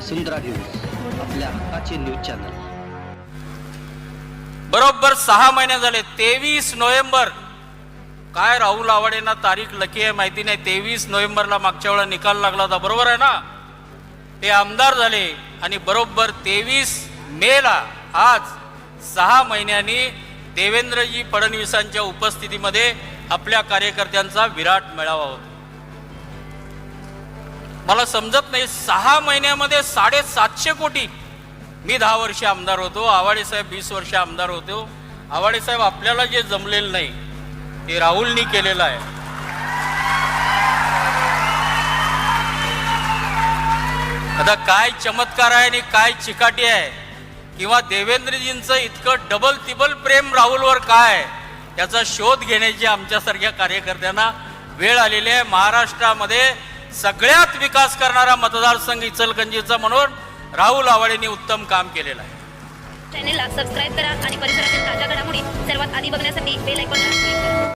वसुंधरा news आपल्या हक्काचे news channel. बरोबर सहा महिने झाले तेवीस नोव्हेंबर. काय राहुल आवाडेंना तारीख लकी आहे माहिती नाही तेवीस नोव्हेंबरला मागच्या वेळा निकाल लागला होता बरोबर आहे ना? ते आमदार झाले आणि बरोबर तेवीस मेला आज सहा महिन्यांनी देवेंद्रजी फडणवीसांच्या उपस्थितीमध्ये आपल्या कार्यकर्त्यांचा विराट मेळावा होता. मला समजत नाही सहा महिन्यामध्ये साडेसातशे कोटी. मी दहा वर्ष आमदार होतो आवाडे साहेब वीस वर्ष आमदार होतो. आवाडे साहेब आपल्याला जे जमलेलं नाही ते राहुलनी केलेलं आहे. आता काय चमत्कार आहे आणि काय चिकाटी आहे किंवा देवेंद्रजींचं इतकं डबल तिबल प्रेम राहुलवर काय आहे याचा शोध घेण्याची आमच्यासारख्या कार्यकर्त्यांना वेळ आलेली आहे. महाराष्ट्रामध्ये सगळ्यात विकास करणारा मतदारसंघ इचलकंजीचा म्हणून राहुल आवाडेंनी उत्तम काम केलेलं आहे. चॅनेलला सबस्क्राईब करा आणि परिसरातील ताज्या घडामोडी सर्वात आधी बघण्यासाठी बेल ऐकून